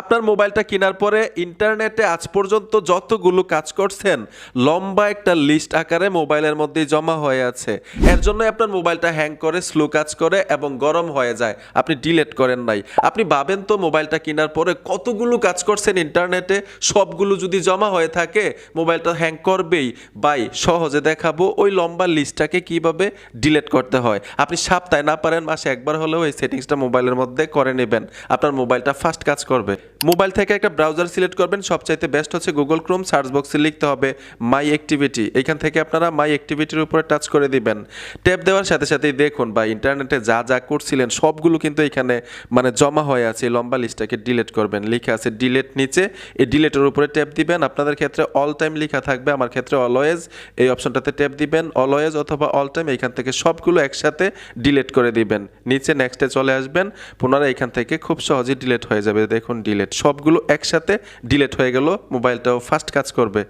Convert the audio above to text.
আপনার মোবাইলটা কেনার পরে ইন্টারনেটে আজ পর্যন্ত যতগুলো কাজ করছেন, লম্বা একটা লিস্ট আকারে মোবাইলের মধ্যে জমা হয়ে আছে। এর জন্য আপনার মোবাইলটা হ্যাং করে, স্লো কাজ করে এবং গরম হয়ে যায়। আপনি ডিলেট করেন নাই। আপনি ভাবেন তো মোবাইলটা কেনার পরে কতগুলো কাজ করছেন ইন্টারনেটে, সবগুলো যদি জমা হয়ে থাকে, মোবাইলটা হ্যাং করবেই। বাই, সহজে দেখাবো ওই লম্বা লিস্টটাকে কীভাবে ডিলেট করতে হয়। আপনি সপ্তাহে না পারেন, মাসে একবার হলেও এই সেটিংসটা মোবাইলের মধ্যে করে নেবেন। আপনার মোবাইলটা ফাস্ট কাজ করবে। মোবাইল থেকে একটা ব্রাউজার সিলেক্ট করবেন। সবচাইতে বেস্ট হচ্ছে গুগল ক্রোম সার্চ বক্সে লিখতে হবে মাই অ্যাক্টিভিটি এখান থেকে আপনারা মাই অ্যাক্টিভিটির উপরে টাচ করে দিবেন। ট্যাপ দেওয়ার সাথে সাথেই দেখুন বা ইন্টারনেটে যা যা করছিলেন, সবগুলো কিন্তু এখানে মানে জমা হয়ে আছে। লম্বা লিস্টটাকে ডিলিট করবেন। লিখে আছে ডিলেট নিচে। এই ডিলেটের উপরে ট্যাপ দিবেন। আপনাদের ক্ষেত্রে অল টাইম লেখা থাকবে। আমার ক্ষেত্রে অলওয়েজ এই অপশনটাতে ট্যাপ দিবেন। অলওয়েজ অথবা অল টাইম এখান থেকে সবগুলো একসাথে ডিলেট করে দিবেন। নিচে নেক্সটে চলে আসবেন। পুনরায় এখান থেকে খুব সহজেই ডিলেট হয়ে যাবে। দেখুন ডিলিট সবগুলো একসাথে ডিলেট হয়ে গেল মোবাইলটাও ফাস্ট কাজ করবে।